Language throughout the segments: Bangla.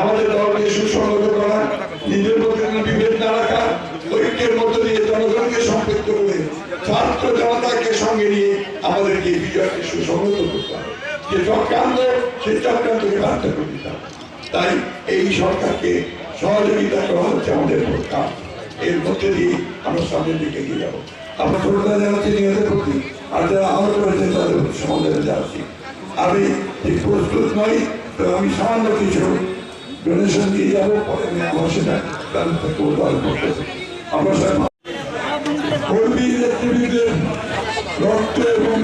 আমাদের দলকে সুসংগত করা, নিজের মধ্যে বিভেদ না রাখা, ঐক্যের মধ্য দিয়ে জনগণকে সম্পৃক্ত করে ছাত্র জনতাকে সঙ্গে নিয়ে আমাদেরকে বিজয়কে সুসংগত করতে হবে। যে চক্রান্ত, সেই চক্রান্তকে ব্যর্থ করে দিতে হবে। তাই এই সরকারকে সহযোগিতা করা হচ্ছে আমাদের কাজ। এর মধ্যে দিয়ে আমরা সামনের দিকে এগিয়ে যাব। আমরা শ্রদ্ধা জানাচ্ছি নিজেদের প্রতি, আর যারা আহত হয়েছে তাদের প্রতি সমবেদনা জানাচ্ছি। আমি ঠিক প্রস্তুত নই তো আমি সামান্য কিছু ডোনেশন দিয়ে যাব পরে সেটা আমরা রক্ত এবং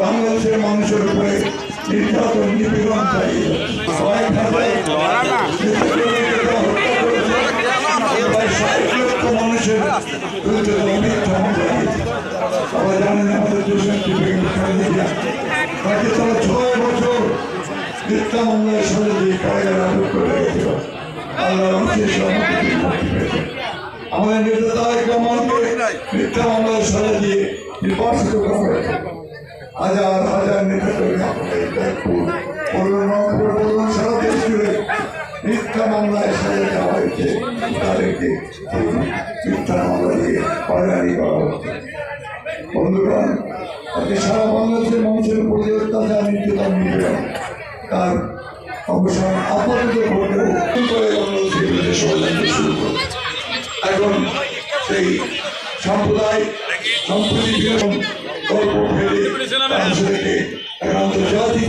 বাংলাদেশের মানুষের উপরে নির্যাতন নিপীড়ন মানুষের বিরুদ্ধে মিথ্যা মামলা দিয়েছে। সবাই জানেন আমাদের দেশের তাকে তারা ছয় বছর মামলার সাথে দিয়ে কারাগারে আটক করে রেখেছিল আল্লাহ রহমতে সে মুক্তি পেয়েছে আমাদের তাদেরকে বন্ধুগণ সারা বাংলাদেশের মানুষের উপর যে অত্যাচার, নির্যাতন তার অবসান আপাতত এখন সেই সাম্প্রদায়িক সম্প্রীতি গল্প ফেলে আন্তর্জাতিক